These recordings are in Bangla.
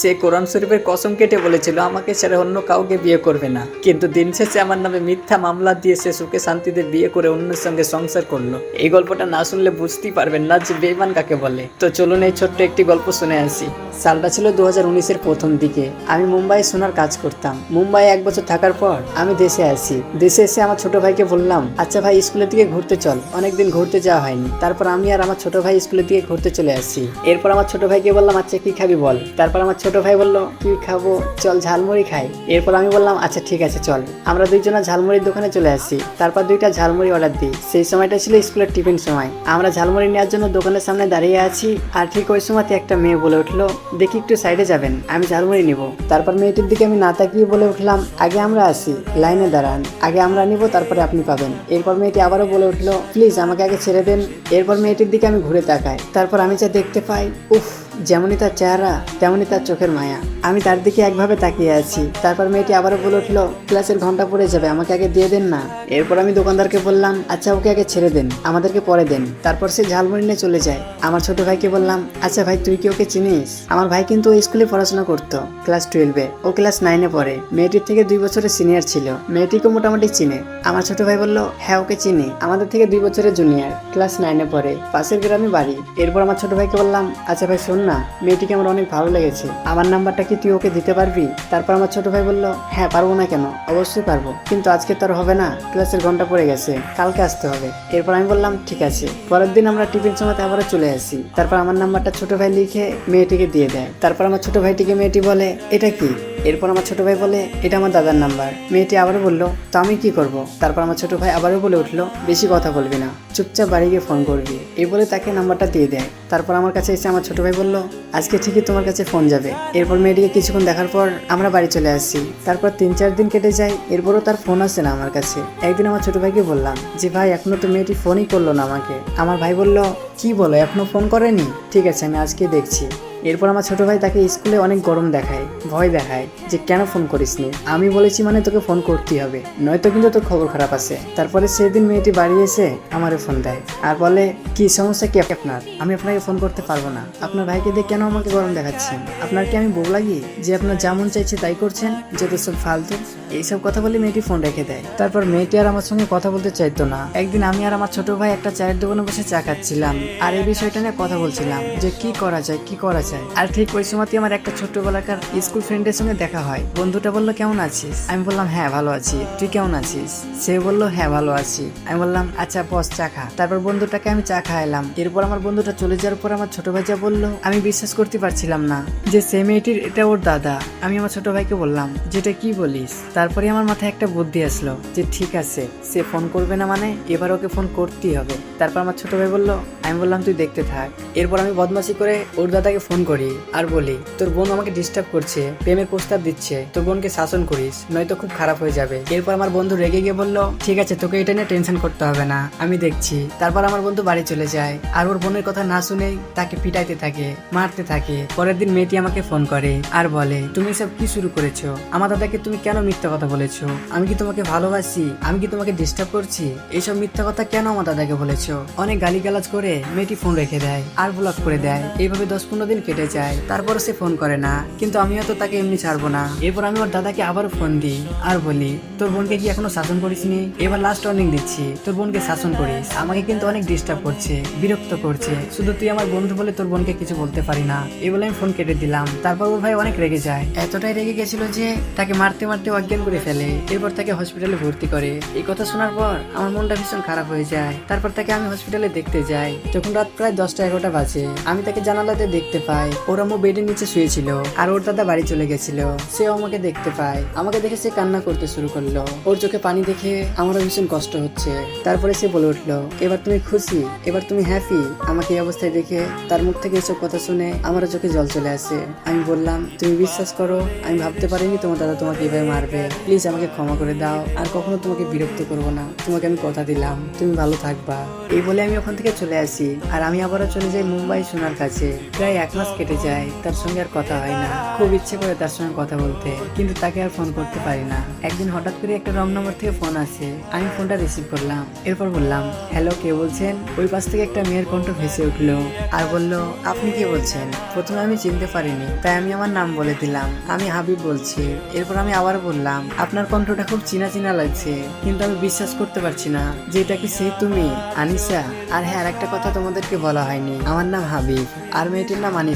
সে কোরআন শরীফের কসম কেটে বলেছিল, আমাকে ছেড়ে অন্য কাউকে বিয়ে করবে না। কিন্তু দিন শেষে আমার নামে মিথ্যা মামলা দিয়ে সে সুখে শান্তিতে বিয়ে করে অন্যের সঙ্গে সংসার করল। এই গল্পটা না শুনলে বুঝতেই পারবেন না যে বেইমান কাকে বলে। তো চলুন এই ছোট্ট একটি গল্প শুনে আসি। সালটা ছিল দু হাজার উনিশের প্রথম দিকে। আমি মুম্বাই সোনার কাজ করতাম। মুম্বাই এক বছর থাকার পর আমি দেশে আসি। দেশে এসে আমার ছোট ভাইকে বললাম আচ্ছা ভাই, স্কুলের দিকে ঘুরতে চল। অনেকদিন ঘুরতে যাওয়া হয়নি। তারপর আমি আর আমার ছোট ভাই স্কুলের দিকে ঘুরতে চলে আসি। এরপর আমার ছোট ভাইকে বললাম আচ্ছা কি খাবি বল? তারপর আমার ছোট ভাই বলল, কি খাব? চল ঝালমুড়ি খাই। এরপর আমি বললাম আচ্ছা ঠিক আছে, চল। আমরা দুইজনা ঝালমুড়ির দোকানে চলে আসি তারপর দুইটা ঝালমুড়ি অর্ডার দিই। সেই সময়টা ছিল স্কুলের টিফিন সময়। আমরা ঝালমুড়ি নেওয়ার জন্য দোকানের সামনে দাঁড়িয়ে আছি আর ঠিক ওই সময়তে একটা মেয়ে বলে উঠল, দেখি একটু সাইডে যাবেন, আমি ঝালমুড়ি নিব। তারপর মেয়েটির দিকে আমি না তাকিয়ে বলে উঠলাম, আগে আমরা আসি, লাইনে দাঁড়ান। আগে আমরা নিব, তারপরে আপনি পাবেন। এরপর মেয়েটি আবারও বলে উঠল, প্লিজ আমাকে আগে ছেড়ে দেন। এরপর মেয়েটির দিকে আমি ঘুরে তাকাই। তারপর আমি যা দেখতে পাই, উফ! যেমনই তার চেহারা, তেমনই তার চোখের মায়া। আমি তার দিকে একভাবে তাকিয়ে আছি। তারপর মেয়েটি আবারও বলে উঠল, ক্লাসের ঘণ্টা পড়ে যাবে, আমাকে আগে দিয়ে দেন না। এরপর আমি দোকানদারকে বললাম আচ্ছা ওকে আগে ছেড়ে দেন, আমাদেরকে পরে দেন। তারপর সে ঝালমুড়ি নিয়ে চলে যায়। আমার ছোট ভাইকে বললাম আচ্ছা ভাই, তুই কি ওকে চিনিস? আমার ভাই কিন্তু ওই স্কুলে পড়াশোনা করতো, ক্লাস টুয়েলভে। ও ক্লাস নাইনে পড়ে। মেয়েটির থেকে দুই বছরের সিনিয়র ছিল। মেয়েটিকে মোটামুটি চিনে। আমার ছোট ভাই বলল হ্যাঁ ওকে চিনি। আমাদের থেকে দুই বছরের জুনিয়র, ক্লাস নাইনে পড়ে, পাশের গ্রামে বাড়ি। এরপর আমার ছোট ভাইকে বললাম আচ্ছা ভাই, শোন না, মেয়েটিকে আমার অনেক ভালো লেগেছে। আমার নাম্বারটা কি তুই ওকে দিতে পারবি? তারপর আমার ছোট ভাই বলল হ্যাঁ পারব না কেন? অবশ্যই পারব। কিন্তু আজকে তো আর হবে না। ক্লাসের ঘণ্টা পড়ে গেছে। কালকে আসতে হবে। এরপর আমি বললাম, ঠিক আছে। পরের দিন আমরা টিফিন সময়তে আবারও চলে আসি। তারপর আমার নাম্বারটা ছোট ভাই লিখে মেয়েটিকে দিয়ে দেয়। তারপর আমার ছোট ভাইটিকে মেয়েটি বলে, এটা কি? এরপর আমার ছোট ভাই বলে, এটা আমার দাদার নাম্বার। মেয়েটি আবারও বলল, তো আমি কি করব? তারপর আমার ছোট ভাই আবারও বলে উঠল, বেশি কথা বলবি না। চুপচাপ বাড়ি গিয়ে ফোন করবি। এই বলে তাকে নাম্বারটা দিয়ে দেয়। তারপর আমার কাছে এসে আমার ছোট ভাই বলল, আজকে ঠিকই তোমার কাছে ফোন যাবে। এরপর মেয়েটিকে কিছুক্ষণ দেখার পর আমরা বাড়ি চলে আসি তারপর তিন, চার দিন কেটে যায়, এরপরও তার ফোন আসে না আমার কাছে। একদিন আমার ছোট ভাইকে বললাম যে, ভাই এখনও তো মেয়েটি ফোনই করল না আমাকে। আমার ভাই বলল, কি বলো এখনও ফোন করেনি? ঠিক আছে, আমি আজকে দেখছি। এরপর আমার ছোট ভাই তাকে স্কুলে অনেক গরম দেখায়, ভয় দেখায় যে কেন ফোন করিস নি আমি বলেছি মানে তোকে ফোন করতেই হবে। নয়তো কিন্তু তোর খবর খারাপ আছে। তারপরে সেদিন মেয়েটি বাড়ি এসে আমারে ফোন দেয় আর বলে, কি সমস্যা কি আপনার? আমি আপনাকে ফোন করতে পারব না। আপনার ভাইকে দিয়ে কেন আমাকে গরম দেখাচ্ছেন? আপনার কি আমি বউ লাগি? যে আপনার যেমন চাইছে তাই করছেন? যত সব ফালতু। এইসব কথা বলে মেয়েটি ফোন রেখে দেয়। তারপর মেয়েটি আর আমার সঙ্গে কথা বলতে চাইতো না। একদিন আমি আর আমার ছোট ভাই একটা চায়ের দোকানে বসে চা খাচ্ছিলাম আর এই বিষয়টা নিয়ে কথা বলছিলাম যে, কি করা যায়? কি করা যায় আর ঠিক ওই সময়তে আমার একটা ছোট্টবেলাকার স্কুল ফ্রেন্ডের সঙ্গে দেখা হয়। বন্ধুটা বলল, কেমন আছিস? আমি বললাম হ্যাঁ ভালো আছি। তুই কেমন আছিস? সে বলল হ্যাঁ ভালো আছি। আমি বললাম আচ্ছা বস, চা খা। তারপর বন্ধুটাকে আমি চা খাওয়ালাম এরপর আমার বন্ধুটা চলে যাওয়ার পর আমার ছোট ভাই যা বলল, আমি বিশ্বাস করতে পারছিলাম না যে সে মেয়েটির এটা ওর দাদা। আমি আমার ছোট ভাইকে বললাম, যেটা কি বলিস? তারপরে আমার মাথায় একটা বুদ্ধি আসলো যে, ঠিক আছে, সে ফোন করবে না মানে এবার ওকে ফোন করতেই হবে। তারপর আমার ছোট ভাই বলল, আমি বললাম, তুই দেখতে থাক। এরপর আমি বদমাশি করে ওর দাদাকে ফোন করি আর বলি, তোর বোন আমাকে ডিস্টার্ব করছে প্রেমের প্রস্তাব দিচ্ছে, তোর বোনকে শাসন করিস, নয়তো খুব খারাপ হয়ে যাবে। এরপর আমার বন্ধু রেগে গিয়ে বলল, ঠিক আছে, তোকে এটা নিয়ে টেনশন করতে হবে না, আমি দেখছি। তারপর আমার বন্ধু বাড়ি চলে যায়, আর ওর বোনের কথা না শুনেই তাকে পিটাইতে থাকে, মারতে থাকে। পরের দিন মেয়েটি আমাকে ফোন করে আর বলে, তুমি সব কি শুরু করেছ? আমার দাদাকে তুমি কেন মিথ্যা কথা বলেছ? আমি কি তোমাকে ভালোবাসি? আমি কি তোমাকে ডিস্টার্ব করছি? এইসব মিথ্যা কথা কেন আমার দাদাকে বলেছ? অনেক গালিগালাজ করে মেয়েটি ফোন রেখে দেয়, আর ব্লক করে দেয়। এইভাবে দশ পনেরো দিন কেটে যায় তারপর সে ফোন করে না। কিন্তু আমিও তো তাকে এমনি ছাড়বো না। এরপর আমি ওর দাদাকে আবার ফোন দিই আর বলি, তোর বোনকে কি এখনও শাসন করিসনি? এবার লাস্ট ওয়ার্নিং দিচ্ছি, তোর বোনকে শাসন করিস। আমাকে কিন্তু অনেক ডিস্টার্ব করছে, বিরক্ত করছে। শুধু তুই আমার বন্ধু বলে তোর বোনকে কিছু বলতে পারি না। এই বলে আমি ফোন কেটে দিলাম। তারপর ওর ভাই অনেক রেগে যায়। এতটাই রেগে গেছিল যে তাকে মারতে মারতে অজ্ঞান করে ফেলে। এরপর তাকে হসপিটালে ভর্তি করে। এই কথা শোনার পর আমার মনটা ভীষণ খারাপ হয়ে যায়। তারপর তাকে আমি হসপিটালে দেখতে যাই। তখন রাত প্রায় দশটা এগারোটা বাজে, আমি তাকে জানালাতে দেখতে পাই। ওর আম্মু বেডের নিচে শুয়েছিল আর ওর দাদা বাড়ি চলে গেছিল। সেও আমাকে দেখতে পায়। আমাকে দেখে সে কান্না করতে শুরু করল। ওর চোখে পানি দেখে আমারও ভীষণ কষ্ট হচ্ছে। তারপরে সে বলে উঠল, এবার তুমি খুশি, এবার তুমি হ্যাপি আমাকে এই অবস্থায় দেখে তার মুখ থেকে এসব কথা শুনে আমারও চোখে জল চলে আসে। আমি বললাম, তুমি বিশ্বাস করো, আমি ভাবতে পারিনি তোমার দাদা তোমাকে এভাবে মারবে। প্লিজ আমাকে ক্ষমা করে দাও, আর কখনো তোমাকে বিরক্ত করব না। তোমাকে আমি কথা দিলাম, তুমি ভালো থাকবা। এই বলে আমি ওখান থেকে চলে আসি। আর আমি আবারও চলে যাই মুম্বাই সোনার কাছে। প্রায় এক মাস মাস কেটে যায়, তার সঙ্গে আর কথা হয় না। খুব ইচ্ছে করে তার সঙ্গে কথা বলতে, কিন্তু তাকে আর ফোন করতে পারি না। একদিন হঠাৎ করে একটা রং নম্বর থেকে ফোন আসে। আমি ফোনটা রিসিভ করলাম। এরপর বললাম হ্যালো কে বলছেন? ওই পাশ থেকে একটা মেয়ের কণ্ঠ ভেসে উঠল। আর বলল, আপনি কে বলছেন? প্রথমে আমি চিনতে পারিনি, তাই আমি আমার নাম বলে দিলাম। আমি হাবিব বলছি। এরপর আমি আবার বললাম, আপনার কণ্ঠটা খুব চিনা চিনা লাগছে, কিন্তু আমি বিশ্বাস করতে পারছি না যে এটা কি সে তুমি, আনিসা? আর হ্যাঁ আরেকটা কথা তোমাদেরকে বলা হয়নি। আমার নাম হাবিব, আর মেয়েটির নাম আনিসা।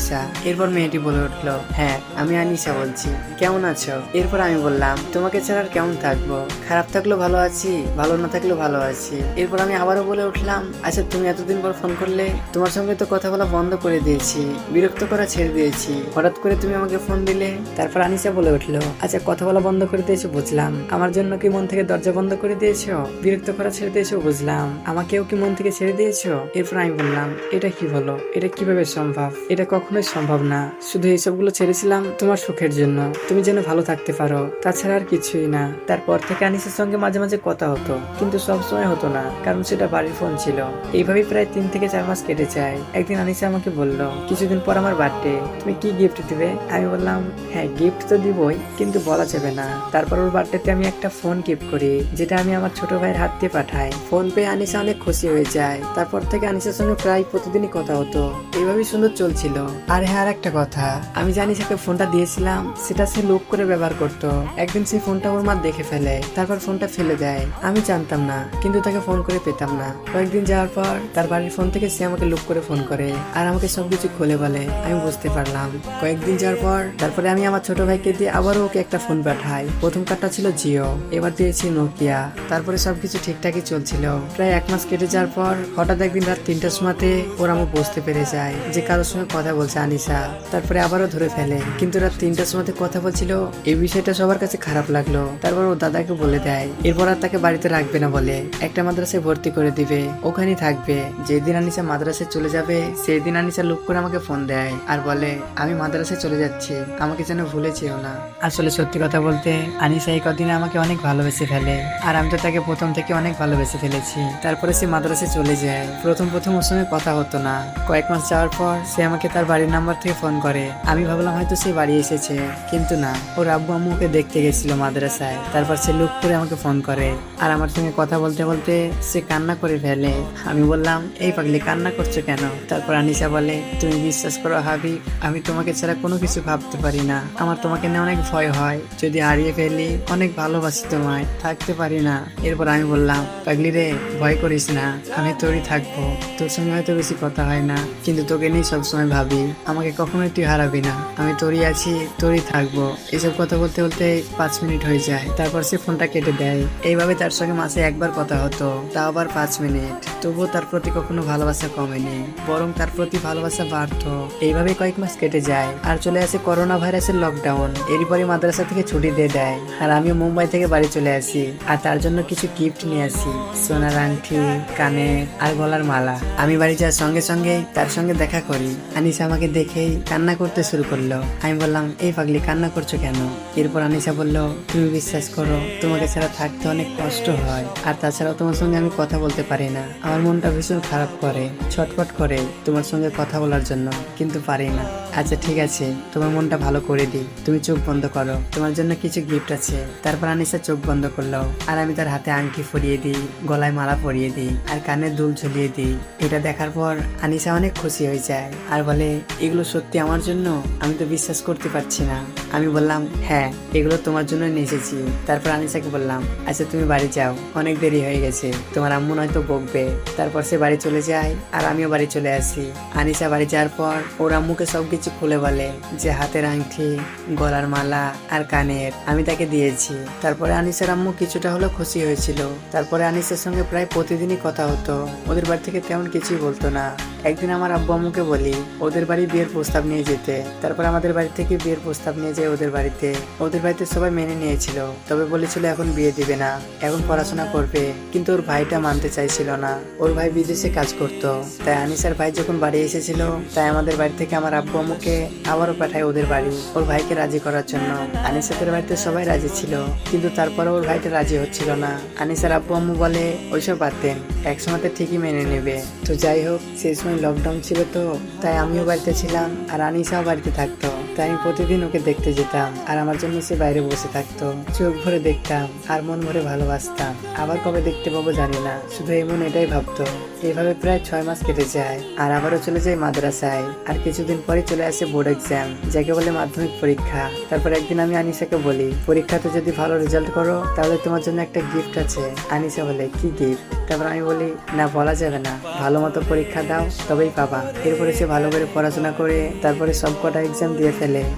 এরপর মেয়েটি বলে উঠল হ্যাঁ আমি আনিসা বলছি। কেমন আছো? এরপর আমি বললাম, তোমাকে ছাড়া আর কেমন থাকব? খারাপ থাকলেও ভালো আছি, ভালো না থাকলেও ভালো আছি। এরপর আমি আবারও বলে উঠলাম আচ্ছা তুমি এতদিন পর ফোন করলে, তোমার সঙ্গে তো কথা বলা বন্ধ করে দিয়েছি, বিরক্ত করা ছেড়ে দিয়েছি। হঠাৎ করে তুমি আমাকে ফোন দিলে? তারপর আনিসা বলে উঠল আচ্ছা কথা বলা বন্ধ করে দিয়েছ, বুঝলাম। আমার জন্য কি মন থেকে দরজা বন্ধ করে দিয়েছ? বিরক্ত করা ছেড়ে দিয়েছ, বুঝলাম। আমাকেও কি মন থেকে ছেড়ে দিয়েছ? এরপর আমি বললাম, এটা কি বলো এটা কীভাবে সম্ভব? এটা কখনোই সম্ভব না। শুধু এইসবগুলো ছেড়েছিলাম তোমার সুখের জন্য। তুমি যেন ভালো থাকতে পারো। তাছাড়া আর কিছুই না। তারপর থেকে আনিসের সঙ্গে মাঝে মাঝে কথা হতো। কিন্তু সব সময় হতো না, কারণ সেটা বাড়ির ফোন ছিল। এইভাবেই প্রায় তিন থেকে চার মাস কেটে যায়। একদিন আনিসা আমাকে বলল, কিছুদিন পর আমার বার্থডে, তুমি কি গিফট দিবে? আমি বললাম হ্যাঁ গিফট তো দিবই, কিন্তু বলা যাবে না। তারপর ওর বার্থডেতে আমি একটা ফোন গিফট করি, যেটা আমি আমার ছোট ভাইয়ের হাত দিয়ে পাঠাই। ফোন পেয়ে আনিসা অনেক খুশি হয়ে যায়। তারপর থেকে আনিসার সঙ্গে প্রায় প্রতিদিনই কথা হতো। এইভাবেই সুন্দর চলছিল। আর হ্যাঁ আর একটা কথা। আমি জানি সাকে ফোনটা দিয়েছিলাম, সেটা সে লোক করে ব্যবহার করত। একদিন সেই ফোনটা ওর মা দেখে ফেলে, তারপর ফোনটা ফেলে দেয়। আমি জানতাম না, কিন্তু তাকে ফোন করে পেতাম না। কয়েকদিন যাওয়ার পর তার বাড়ির ফোন থেকে সে আমাকে লুক করে ফোন করে, আর আমাকে সবকিছু খুলে বলে। আমি বুঝতে পারলাম। কয়েকদিন যাওয়ার পর তারপরে আমি আমার ছোট ভাইকে দিয়ে আবারও ওকে একটা ফোন পাঠাই। প্রথম কার্ডটা ছিল জিও এবার দিয়েছি নোকিয়া তারপরে সবকিছু ঠিকঠাকই চলছিল। প্রায় এক মাস কেটে যাওয়ার পর হঠাৎ একদিন রাত তিনটার সময়তে ওর আমার বুঝতে পেরে যায় যে কারোর সঙ্গে কথা বলছে আনিসা তারপরে আবারও ধরে ফেলে। কিন্তু রাত তিনটার সময়তে কথা বলছিল, এই বিষয়টা সবার কাছে খারাপ লাগল। তারপর ও দাদাকে বলে দেয়, এরপর আর তাকে বাড়িতে রাখবে না বলে। একটা মাদ্রাসায় ভর্তি করে দিবে, ওখানেই থাকবে। যেদিন আনিসা মাদ্রাসায় চলে যাবে সেই দিন আনিসা লুক করে আমাকে ফোন দেয় আর বলে, আমি মাদ্রাসায় চলে যাচ্ছি, আমাকে যেন ভুলে যেও না। আসলে সত্যি কথা বলতে, আনিসা এই কদিনে আমাকে অনেক ভালোবেসে ফেলে। আর আমি তো তাকে প্রথম থেকে অনেক ভালোবেসে ফেলেছি। তারপরে সে মাদ্রাসায় চলে যায়। প্রথম প্রথম ওর সঙ্গে কথা হতো না। কয়েক মাস যাওয়ার পর সে আমাকে তার বাড়ির নাম্বার থেকে ফোন করে। আমি ভাবলাম হয়তো সে বাড়ি এসেছে, কিন্তু না। ওর আব্বু আম্মুকে দেখতে গেছিল মাদ্রাসায়। তারপর সে লুক করে আমাকে ফোন করে। আর আমার সঙ্গে কথা বলতে বলতে সে কান্না করে ফেলে। আমি বললাম, এই পাগলি, কান্না করছ কেন? তারপর আনিসা বলে, তুমি বিশ্বাস করো হাবিব, আমি তোমাকে ছাড়া কোনো কিছু ভাবতে পারি না। আমার তোমাকে নিয়ে অনেক ভয় হয়। যদি হারিয়ে ফেলি, অনেক ভালোবাসি তোমায়, থাকতে পারি না। এরপর আমি বললাম, পাগলি রে, ভয় করিস না। আমি তোরই থাকব। তোর সঙ্গে হয়তো বেশি কথা হয় না। কিন্তু তোকে নিয়ে সবসময় ভাবি। আমাকে কখনোই তুই হারাবি না। আমি তোরই আছি তোরই থাকব। এসব কথা বলতে বলতে পাঁচ মিনিট হয়ে যায়। তারপর সে ফোনটা কেটে দেয়। এইভাবে তার সঙ্গে মাসে একবার কথা হতো। তাও আবার পাঁচ মিনিট। তবুও তার প্রতি কখনো ভালোবাসা কমেনি। বরং তার প্রতি ভালোবাসা বাড়তো। এইভাবে কয়েক মাস কেটে যায়। আর চলে আসে করোনা ভাইরাসের লকডাউন এরই পরে মাদ্রাসা থেকে ছুটি দিয়ে দেয়। আর আমি মুম্বাই থেকে বাড়ি চলে আসি। আর তার জন্য কিছু গিফট নিয়ে আসি। সোনার আংটি কানে আর গলার মালা। আমি বাড়ি যাওয়ার সঙ্গে সঙ্গে তার সঙ্গে দেখা করি। আনিসা আমাকে দেখেই কান্না করতে শুরু করল। আমি বললাম, এই পাগলি, কান্না করছ কেন? এরপর আনিসা বলল, তুমি বিশ্বাস করো, তোমাকে ছাড়া থাকতে অনেক কষ্ট হয়। আর তাছাড়াও তোমার সঙ্গে আমি কথা বলতে পারি না। আমার মনটা ভীষণ খারাপ করে, ছটফট করে তোমার সঙ্গে কথা বলার জন্য, কিন্তু পারি না। আচ্ছা ঠিক আছে, তোমার মনটা ভালো করে দিই তুমি চোখ বন্ধ করো। তোমার জন্য কিছু গিফট আছে। তারপর আনিসা চোখ বন্ধ করল। আর আমি তার হাতে আংটি পরিয়ে দিই, গলায় মালা পরিয়ে দিই, আর কানে দুল ঝুলিয়ে দিই। এটা দেখার পর আনিসা অনেক খুশি হয়ে যায় আর বলে এগুলো সত্যি আমার জন্য আমি তো বিশ্বাস করতে পারছি না। আমি বললাম হ্যাঁ এগুলো তোমার জন্য নিয়ে এসেছি। তারপর আনিসাকে বললাম আচ্ছা তুমি বাড়ি যাও। অনেক দেরি হয়ে গেছে। তোমার আম্মু নয়তো বকবে। তারপর সে বাড়ি চলে যায় আর আমিও বাড়ি চলে আসি। আনিসা বাড়ি যাওয়ার পর ওর আম্মুকে সবকিছু খুলে বলে যে হাতের আংটি, গলার মালা আর কানের। আমি তাকে দিয়েছি। তারপরে আনিসার আম্মু কিছুটা হলেও খুশি হয়েছিল। তারপরে আনিসের সঙ্গে প্রায় প্রতিদিনই কথা হতো। ওদের বাড়ি থেকে তেমন কিছুই বলতো না। একদিন আমার আব্বু আম্মুকে বলি, ওদের বাড়ি বিয়ের প্রস্তাব নিয়ে যেতে। তারপর আমাদের বাড়ি থেকে বিয়ের প্রস্তাব নিয়ে যায় ওদের বাড়িতে। ওদের বাড়িতে সবাই মেনে নিয়েছিল, তবে বলেছিল এখন বিয়ে দিবে না, এখন পড়াশোনা করবে। কিন্তু ওর ভাইটা মানতে চাইছিল না। ওর ভাই বিদেশে কাজ করত। তাই আনিসার ভাই যখন বাড়ি এসেছিল, তাই আমাদের বাড়ি থেকে আমার আব্বু আম্মুকে আবারও পাঠায় ওদের বাড়ি, ওর ভাইকে রাজি করার জন্য। আনিসাদের বাড়িতে সবাই রাজি ছিল, কিন্তু তারপরে ওর ভাইটা রাজি হচ্ছিল না। আনিসার আব্বু আম্মু বলে, ওইসব বাদ দেন, একসময় ঠিকই মেনে নেবে। তো যাই হোক সেই সময় সময় লকডাউন ছিল তো তাই আমিও বাড়িতে ছিলাম আর আনিসাও বাড়িতে থাকতো। তাই আমি প্রতিদিন ওকে দেখতে যেতাম আর আমার জন্য সে বাইরে বসে থাকতো। চোখ ভরে দেখতাম আর মন ভরে ভালোবাসতাম। আবার কবে দেখতে পাবো জানি না, শুধু এমন এটাই ভাবতো। এইভাবে প্রায় ছয় মাস কেটে যায় আর আবারও চলে যায় মাদ্রাসায়। আর কিছুদিন পরে চলে আসে বোর্ড এক্সাম, যাকে বলে মাধ্যমিক পরীক্ষা। তারপর একদিন আমি আনিসাকে বলি, পরীক্ষাতে যদি ভালো রেজাল্ট করো, তাহলে তোমার জন্য একটা গিফট আছে। আনিসা বলে, কি গিফট? তারপর আমি বলি, না, বলা যাবে না। ভালো মতো পরীক্ষা দাও, তবেই পাবা। এরপরে সে ভালো করে পড়াশোনা করে, তারপরে সব কটা এক্সাম দিয়ে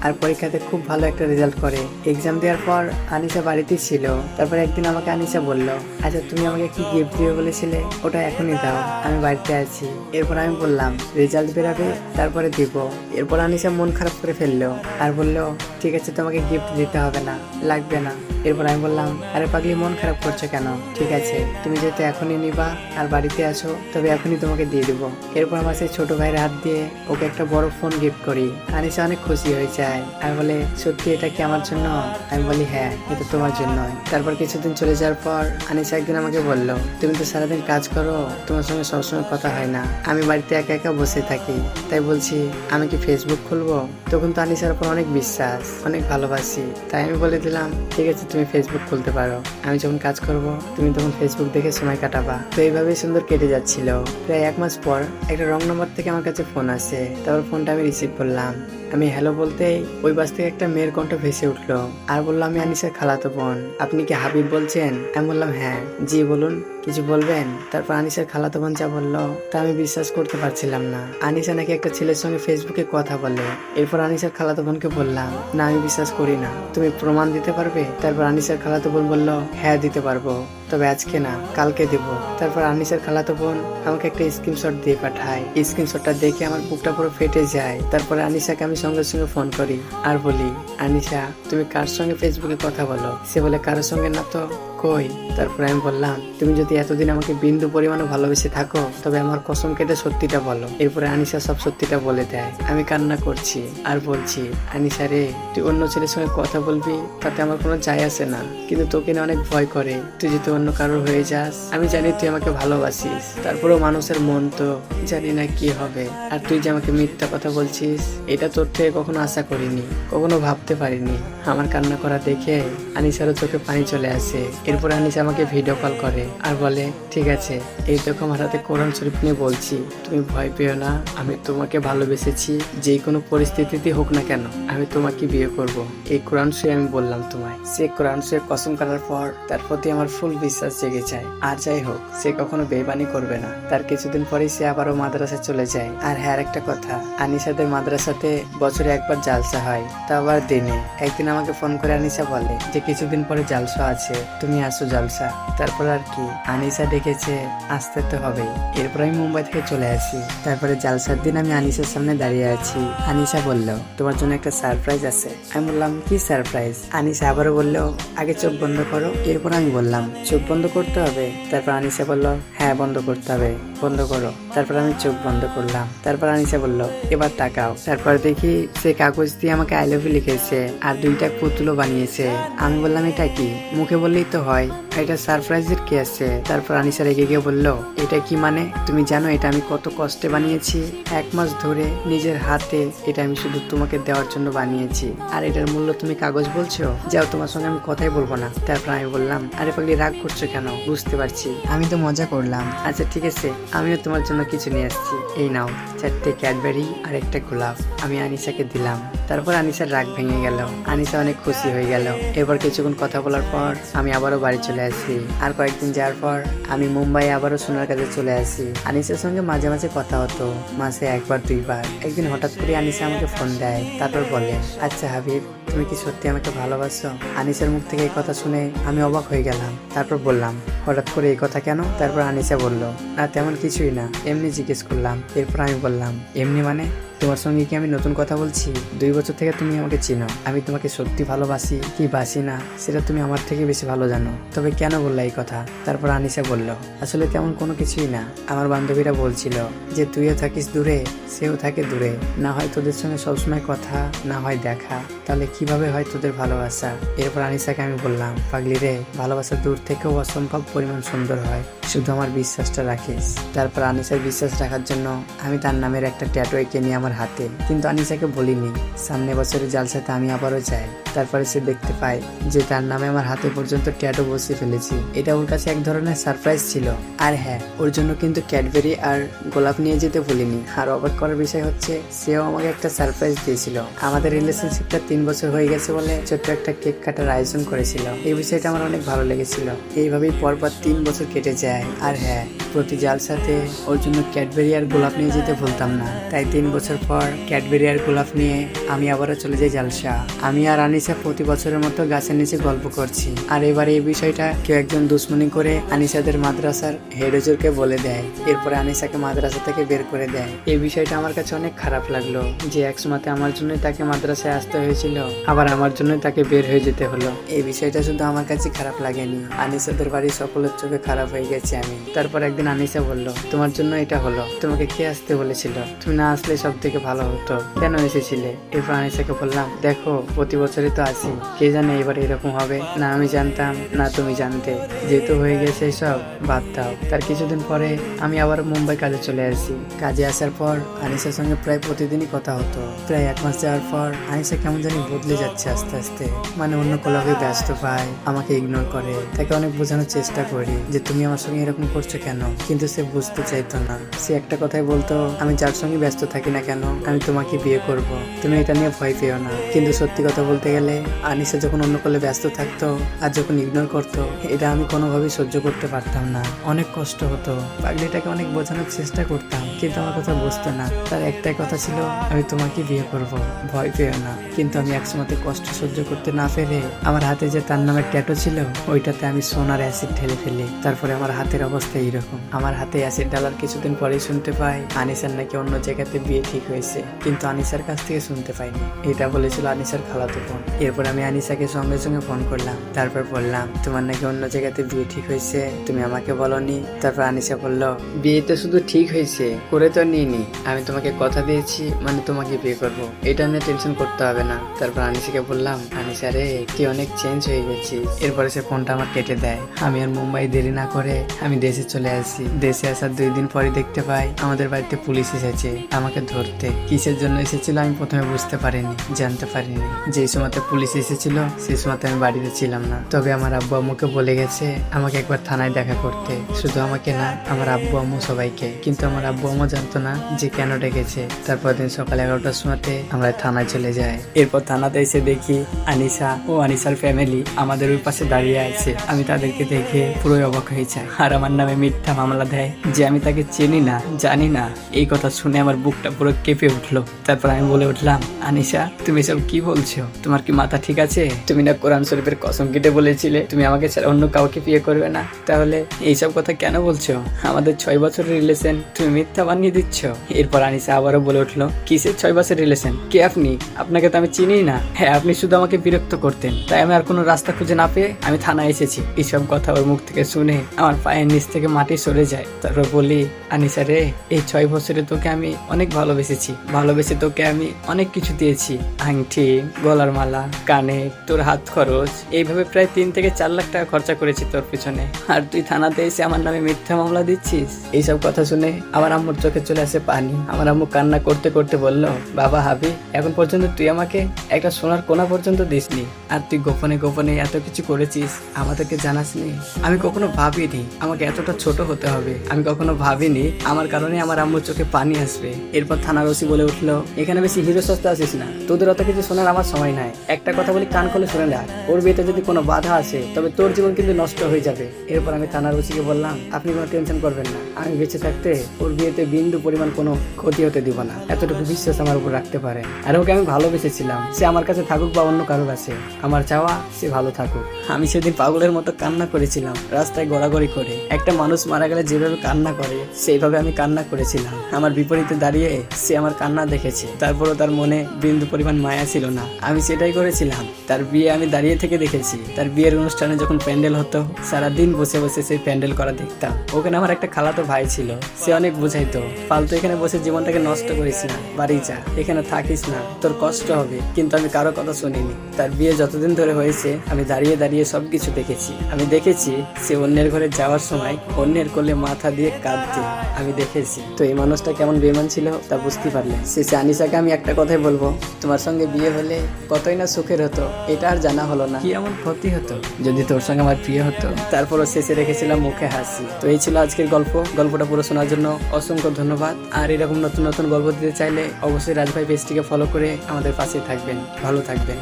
আর পরীক্ষাতে খুব ভালো একটা রেজাল্ট করে। এক্সাম দেওয়ার পর আনিসা বাড়িতেই ছিল। তারপর একদিন আমাকে আনিসা বলল আচ্ছা তুমি আমাকে কি গিফট দিবে বলেছিলে? ওটা এখনই দাও, আমি বাড়িতে আছি। এরপর আমি বললাম রেজাল্ট বেরাবে, তারপরে দিব। এরপর আনিসা মন খারাপ করে ফেলল আর বলল, ঠিক আছে, তোমাকে গিফট দিতে হবে না, লাগবে না। এরপর আমি বললাম, আরে পাগলি, মন খারাপ করছ কেন? ঠিক আছে, তুমি যেহেতু এখনই নিবা আর বাড়িতে আছো, তবে এখনই তোমাকে দিয়ে দেবো। এরপর আমার সেই ছোট ভাইয়ের হাত দিয়ে ওকে একটা বড় ফোন গিফট করি। আনিসা অনেক খুশি হয়ে যায়। আর বলে, সত্যি এটা কি আমার জন্য? আমি বলি হ্যাঁ এটা তোমার জন্যই। তারপর কিছুদিন চলে যাওয়ার পর আনিসা একদিন আমাকে বলল, তুমি তো সারাদিন কাজ করো, তোমার সঙ্গে সবসময় কথা হয় না। আমি বাড়িতে একা একা বসে থাকি। তাই বলছি, আমি কি ফেসবুক খুলবো? তখন তো আনিসার উপর অনেক বিশ্বাস, অনেক ভালোবাসি। তাই আমি বলে দিলাম, ঠিক আছে, তুমি ফেসবুক খুলতে পারো। আমি যখন কাজ করব, তুমি তখন ফেসবুক দেখে সময় কাটাবা। তো এইভাবেই সুন্দর কেটে যাচ্ছিল। প্রায় এক মাস পর একটা রং নম্বর থেকে আমার কাছে ফোন আসে। তারপর ফোনটা আমি রিসিভ করলাম। আমি হ্যালো বলতেই ওই বাস থেকে একটা মেয়ের কণ্ঠ ভেসে উঠল। আর বললাম আমি আনিসের খালাতো বোন। আপনি কি হাবিব বলছেন? আমি বললাম হ্যাঁ। জি, বলুন। কিছু বলবেন? তারপর আনিসের খালাতো বোন যা বলল, তা আমি বিশ্বাস করতে পারছিলাম না। আনিসা নাকি একটা ছেলের সঙ্গে ফেসবুকে কথা বলে। এরপর আনিসার খালাতো বোনকে বললাম, না, আমি বিশ্বাস করি না। তুমি প্রমাণ দিতে পারবে? তারপর আনিসার খালাতো বোন বলল হ্যাঁ দিতে পারব। তবে আজকে না, কালকে দেব। তারপর আনিসের খালাতো বোন আমাকে একটা স্ক্রিনশট দিয়ে পাঠায়। স্ক্রিনশটটা দেখে আমার বুকটা পুরো ফেটে যায়। তারপর আনিসাকে আমি সঙ্গে সঙ্গে ফোন করি আর বলি, আনিসা, তুমি কার সঙ্গে ফেসবুকে কথা বলো? সে বলে কারোর সঙ্গে না তো কই? তারপরে আমি বললাম, তুমি যদি এতদিন আমাকে বিন্দু পরিমাণে ভালোবেসে থাকো, তবে আমার কসম কেটে সত্যিটা বলো। এরপরে আনিসা সব সত্যিটা বলে দেয়। আমি কান্না করছি, আর বলছি আনিসা রে, তুই অন্য ছেলের সঙ্গে কথা বলবি? তাতে আমার কোনো যায় আসে না। কিন্তু তোকে না অনেক ভয় করে। তুই যদি অন্য কারোর হয়ে যাস, আমি জানি তুই আমাকে ভালোবাসিস। তারপরেও মানুষের মন তো জানি না কি হবে। আর তুই যে আমাকে মিথ্যা কথা বলছিস, এটা তোর থেকে কখনো আশা করিনি, কখনো ভাবতে পারিনি। আমার কান্না করা দেখে আনিসারও চোখে পানি চলে আসে। এরপর আনিসা আমাকে ভিডিও কল করে আর বলে, ঠিক আছে, এই দেখো আমার হাতে কোরআন শরীফ নিয়ে বলছি, তুমি ভয় পেও না, আমি তোমাকে ভালোবেসেছি যে কোনো পরিস্থিতিতে হোক না কেন, আমি তোমাকে বিয়ে করব। এই কোরআন শুয়ে আমি বললাম তোমায়। সে কোরআন শুয়ে কসম করার পর তার প্রতি আমার ফুল বিশ্বাস জেগে যায়। আর যাই হোক, সে কখনো বেবানি করবে না। তার কিছুদিন পরেই সে আবারও মাদ্রাসায় চলে যায়। আর হ্যাঁ একটা কথা, আনিসাদের মাদ্রাসাতে বছরে একবার জালসা হয়, তা আবার দিনে। একদিন আমাকে ফোন করে আনিসা বলে যে, কিছুদিন পরে জালসা আছে, তুমি আসো জলসা। তারপর আর কি? আনিসা ডেকেছে, আসতে তো হবেই। এরপর আমি মুম্বাই থেকে চলে আসি। তারপরে জালসার দিন আমি আনিসার সামনে দাঁড়িয়ে আছি। আনিসা বলল, তোমার জন্য একটা সারপ্রাইজ আছে। আমি বললাম, কি সারপ্রাইজ আনিসা আবারও বলল, আগে চোখ বন্ধ করো। এরপর আমি বললাম, চোখ বন্ধ করতে হবে? তারপর আনিসা বলল হ্যাঁ বন্ধ করতে হবে। বন্ধ করো। তারপর আমি চোখ বন্ধ করলাম। তারপর আনিসা বলল, এবার তাকাও। তারপর দেখি সে কাগজ দিয়ে আমাকে আই লাভ ইউ লিখেছে আর দুইটা পুতুলও বানিয়েছে। আমি বললাম, এটা কি? মুখে বললেই তো হয়, এটা সারপ্রাইজের কি আছে? তারপর আনিসা রেগে গিয়ে বলল, এটা কি মানে? তুমি জানো এটা আমি কত কষ্টে বানিয়েছি। এক মাস ধরে নিজের হাতে এটা আমি শুধু তোমাকে দেওয়ার জন্য বানিয়েছি। আর এটার মূল্য তুমি কাগজ বলছো? যাও, তোমার সঙ্গে আমি কথাই বলব না। তারপর আমি বললাম, আরে পাগলি, রাগ করছ কেন? বুঝতে পারছি। আমি তো মজা করলাম। আচ্ছা ঠিক আছে। আমিও তোমার জন্য কিছু নিয়ে আসছি। এই নাও, চারটে ক্যাডবেরি আর একটা গোলাপ। আমি আনিসাকে দিলাম। তারপর আনিসার রাগ ভেঙে গেল। আনিসা অনেক খুশি হয়ে গেল। এরপর কিছুক্ষণ কথা বলার পর আমি আবারও বাড়ি চলে আসি। আর কয়েকদিন যাওয়ার পর আমি মুম্বাই আবারও সোনার কাছে চলে আসি। আনিসের সঙ্গে মাঝে মাঝে কথা হতো, মাসে একবার, দুইবার। একদিন হঠাৎ করে আনিসা আমাকে ফোন দেয়, তারপর বলে আচ্ছা হাবিব, তুমি কি সত্যি আমাকে ভালোবাসো? আনিসের মুখ থেকে এই কথা শুনে আমি অবাক হয়ে গেলাম। তারপর বললাম, হঠাৎ করে এই কথা কেন? তারপর আনিসা বলল, না, তেমন কিছুই না। এমনি জিজ্ঞেস করলাম এরপর আমি বললাম এমনি মানে? তোমার সঙ্গে কি আমি নতুন কথা বলছি? দুই বছর থেকে তুমি আমাকে চিনো। আমি তোমাকে সত্যি ভালোবাসি কি বাসি না, সেটা তুমি আমার থেকে বেশি ভালো জানো। তবে কেন বললা এই কথা? তারপর আনিসা বলল, আসলে তেমন কোনো কিছুই না। আমার বান্ধবীরা বলছিল যে, তুইও থাকিস দূরে, সেও থাকে দূরে। না হয় তোদের সঙ্গে সবসময় কথা, না হয় দেখা। তাহলে কীভাবে হয় তোদের ভালোবাসা? এরপর আনিসাকে আমি বললাম, পাগলি রে, ভালোবাসা দূর থেকেও অসম্ভব পরিমাণ সুন্দর হয়। শুধু আমার বিশ্বাসটা রাখিস। তারপর আনিসার বিশ্বাস রাখার জন্য আমি তার নামের একটা ট্যাটু এঁকে নিই আমার হাতে। কিন্তু আনিসাকে বলিনি সামনে বছরের জালসাতে আমি আবারও যাই। তারপরে সে দেখতে পায় যে তার নামে আমার হাতে পর্যন্ত ট্যাটু বসিয়ে ফেলেছি। এটা ওর কাছে এক ধরনের সারপ্রাইজ ছিল। আর হ্যাঁ ওর জন্য কিন্তু ক্যাডবেরি আর গোলাপ নিয়ে যেতে বলিনি। আর অবাক করার বিষয় হচ্ছে, সেও আমাকে একটা সারপ্রাইজ দিয়েছিল। আমাদের রিলেশনশিপটা তিন বছর হয়ে গেছে বলে ছোট্ট একটা কেক কাটার আয়োজন করেছিল। এই বিষয়টা আমার অনেক ভালো লেগেছিল। এইভাবেই পরপর তিন বছর কেটে যায়। আর হ্যাঁ প্রতি জালসাতে ওর জন্য ক্যাডবেরি আর গোলাপ নিয়ে যেতে ভুলতাম না। তাই তিন বছর পর ক্যাডবেরি আর গোলাপ নিয়ে আমি আবারও চলে যাই জালসা। আমি আর আনিসা প্রতি বছরের মতো গাছের নিচে গল্প করছি। আর এবারে এই বিষয়টা কেউ একজন দুশ্মনী করে আনিসাদের মাদ্রাসার হেড হুজুরকে বলে দেয়। এরপরে আনিসাকে মাদ্রাসা থেকে বের করে দেয়। এই বিষয়টা আমার কাছে অনেক খারাপ লাগল যে এক সময়তে আমার জন্যই তাকে মাদ্রাসায় আসতে হয়েছিল, আবার আমার জন্যই তাকে বের হয়ে যেতে হলো। এই বিষয়টা শুধু আমার কাছে খারাপ লাগেনি। আনিসাদের বাড়ির সকলের চোখে খারাপ হয়ে গেছে আমি। তারপর একদিন আনিসা বলল, তোমার জন্য এটা হলো। তোমাকে কে আসতে বলেছিল? তুমি না আসলে সব থেকে ভালো হতো। কেন এসেছিলে? এরপর আনিসাকে বললাম, দেখো, প্রতি বছরই তো আসি। কে জানে এবার এরকম হবে? না আমি জানতাম, না তুমি জানতে। যেহেতু হয়ে গেছে সব বাদ দাও। তার কিছুদিন পরে আমি আবার মুম্বাই কাজে চলে আসি। কাজে আসার পর আনিসার সঙ্গে প্রায় প্রতিদিনই কথা হতো। প্রায় এক মাস যাওয়ার পর আনিসা কেমন জানি বদলে যাচ্ছে আস্তে আস্তে। মানে অন্য কোলাকে ব্যস্ত পায়, আমাকে ইগনোর করে। তাকে অনেক বোঝানোর চেষ্টা করি যে, তুমি আমার সঙ্গে এরকম করছ কেন? কিন্তু সে বুঝতে চাইতো না। সে একটা কথাই বলতো, আমি যার সঙ্গে ব্যস্ত থাকি না কেন, আমি তোমাকে বিয়ে করব। তুমি এটা নিয়ে ভয় পেও না। কিন্তু সত্যি কথা বলতে গেলে আনিসা যখন অন্য কোলে ব্যস্ত থাকতো আর যখন ইগনোর করতো, এটা আমি কোনোভাবেই সহ্য করতে পারতাম না। অনেক কষ্ট হতো। পাগলিটাকে অনেক বোঝানোর চেষ্টা করতাম, কিন্তু আমার কথা বুঝতো না। তার একটাই কথা ছিল, আমি তোমাকে বিয়ে করব, ভয় পেও না। কিন্তু আমি একসময় কষ্ট সহ্য করতে না পেরে, আমার হাতে যে তার নামে ট্যাটো ছিল, ওইটাতে আমি সোনার অ্যাসিড ঢেলে ফেলি। তারপরে আমার হাতের অবস্থা এইরকম। আমার হাতে অ্যাসিড ডালার কিছুদিন পরেই শুনতে পাই আনিসার নাকি অন্য জায়গাতে বিয়ে ঠিক হয়েছে। কিন্তু আনিসার কাছ থেকে শুনতে পাইনি। এটা বলেছিল আনিসার খালাতো ফোন এরপর আমি আনিসাকে সঙ্গে সঙ্গে ফোন করলাম। তারপর বললাম, তোমার নাকি অন্য জায়গাতে বিয়ে ঠিক হয়েছে? তুমি আমাকে বলনি? তারপর আনিসা বলল, বিয়ে তো শুধু ঠিক হয়েছে, করে তো নিইনি। আমি তোমাকে কথা দিয়েছি মানে তোমাকে বিয়ে করব। এটা নিয়ে টেনশন করতে হবে না। তারপর আনিসাকে বললাম, আনিসা রে, তুই অনেক চেঞ্জ হয়ে গেছিস। এরপরে সে ফোনটা আমার কেটে দেয়। আমি আর মুম্বাই দেরি না করে আমি দেশে চলে আসি। দেশে আসার দুই দিন পরে দেখতে পাই আমাদের বাড়িতে পুলিশ এসেছে, আমাকে ধরতে। কিসের জন্য এসেছিল আমি প্রথমে বুঝতে পারিনি, জানতে পারিনি। যে সময়তে পুলিশ এসেছিল সেই সময়তে আমি বাড়িতে ছিলাম না। তবে আমার আব্বু আম্মুকে বলে গেছে, আমাকে একবার থানায় দেখা করতে। শুধু আমাকে না, আমার আব্বু আম্মু সবাইকে। কিন্তু আমার আব্বু আম্মু জানতো না যে কেন ডেকেছে। তারপর দিন সকাল এগারোটার সময়তে আমরা থানায় চলে যাই। এরপর থানাতে এসে দেখি আনিসা ও আনিসার ফ্যামিলি আমাদের ওই পাশে দাঁড়িয়ে আছে। আমি তাদেরকে দেখে পুরোই অবাক হয়ে যাই। আর আমার নামে মিথ্যা মামলা দেয় যে আমি তাকে চিনি না, জানি না। এই কথা শুনে আমার বুকটা পুরো কেঁপে উঠল। তারপর আমি বলে উঠলাম আনিসা তুমি সব কি বলছো? তোমার কি মাথা ঠিক আছে? তুমি না কোরআন শরীফের কসম কেটে বলেছিলে, তুমি আমাকে ছাড়া অন্য কাউকে বিয়ে করবে না? তাহলে এইসব কথা কেন বলছো? আমাদের ছয় বছরের রিলেশন তুমি মিথ্যা বানিয়ে দিচ্ছ। এরপর আনিসা আবারও বলে উঠল, কিসের ছয় বছরের রিলেশন কে আপনি? আপনাকে তো আমি চিনি না। হ্যাঁ আপনি শুধু আমাকে বিরক্ত করতেন। তাই আমি আর কোনো রাস্তা খুঁজে না পেয়ে আমি থানায় এসেছি। এইসব কথা ওর মুখ থেকে শুনে আমার পায়ের নিচ থেকে মাটি সরে যায়। তারপর বলি আনিসা রে এই ছয় বছরে তোকে আমি অনেক ভালোবেসেছি। ভালোবেসে তোকে আমি অনেক কিছু দিয়েছি। আংটি, গলার মালা, কানে, তোর হাত খরচ। এইভাবে প্রায় তিন থেকে চার লাখ টাকা খরচা করেছি তোর পিছনে। আর তুই থানাতে এসে আমার নামে মিথ্যা মামলা দিচ্ছিস? এইসব কথা শুনে আমার আম্মুর চোখে চলে আসে পানি। আমার আম্মু কান্না করতে করতে বলল, বাবা হাবি এখন পর্যন্ত তুই আমাকে একটা সোনার কোনা পর্যন্ত দিসনি। আর তুই গোপনে গোপনে এত কিছু করেছিস, আমাদেরকে জানাসনি। আমি কখনো ভাবিনি আমাকে এতটা ছোট হতে হবে। আমি কখনো ভাবিনি, আমার কারণে আমার আম্মুর চোখে পানি আসবে। এরপর থানার ওসি বলে উঠল, এখানে বেশি হিরো সস্তা আসিস না। তোদের অত কিছু শোনার আমার সময় নাই। একটা কথা বলি, কান খুলে শুনে না ওর বিয়েতে যদি কোনো বাধা আসে, তবে তোর জীবন কিন্তু নষ্ট হয়ে যাবে। এরপর আমি থানার ওসিকে বললাম, আপনি কোনো টেনশন করবেন না। আমি বেঁচে থাকতে ওর বিয়েতে বিন্দু পরিমাণ কোনো ক্ষতি হতে দিব না। এতটুকু বিশ্বাস আমার উপর রাখতে পারে। আর ওকে আমি ভালোবেসেছিলাম। সে আমার কাছে থাকুক বা অন্য কারোর কাছে। আমার চাওয়া, সে ভালো থাকুক। আমি সেদিন পাগলের মতো কান্না করেছিলাম, রাস্তায় গড়াগড়ি করে। একটা মানুষ মারা গেলে যেভাবে কান্না করে, সেইভাবে আমি কান্না করেছিলাম। আমার বিপরীতে দাঁড়িয়ে সে আমার কান্না দেখেছে। তারপরও তার মনে বিন্দু পরিমাণ মায়া ছিল না। আমি সেটাই করেছিলাম। তার বিয়ে আমি দাঁড়িয়ে থেকে দেখেছি। তার বিয়ের অনুষ্ঠানে যখন প্যান্ডেল হতো, সারাদিন বসে বসে সেই প্যান্ডেল করা দেখতাম। ওখানে আমার একটা খালাতো ভাই ছিল। সে অনেক বুঝাইতো, ফালতু এখানে বসে জীবনটাকে নষ্ট করিস না। বাড়ি যা। এখানে থাকিস না। তোর কষ্ট হবে। কিন্তু আমি কারও কথা শুনিনি। তার বিয়ে যতদিন ধরে হয়েছে, আমি দাঁড়িয়ে দাঁড়িয়ে সবকিছু দেখেছি। আমি দেখেছি সে অন্যের ঘরে যাওয়ার সময় অন্যের কোলে মাথা দিয়ে কাঁদতে আমি দেখেছি। তো এই মানুষটা কেমন বেমান ছিল তা বুঝতে পারলে। শেষে আনিসাকে আমি একটা কথাই বলব তোমার সঙ্গে বিয়ে হলে কতই না সুখের হতো এটা আর জানা হলো না। কি এমন ক্ষতি হতো? যদি তোর সঙ্গে আমার বিয়ে হতো? তারপরও শেষে রেখেছিলাম মুখে হাসি। তো এই ছিল আজকের গল্প। গল্পটা পুরো শোনার জন্য অসংখ্য ধন্যবাদ। আর এরকম নতুন নতুন গল্প দিতে চাইলে অবশ্যই রাজভাই পেজটিকে ফলো করে আমাদের পাশে থাকবেন। ভালো থাকবেন।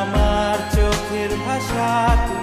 আমার চোখের ভাষা তুমি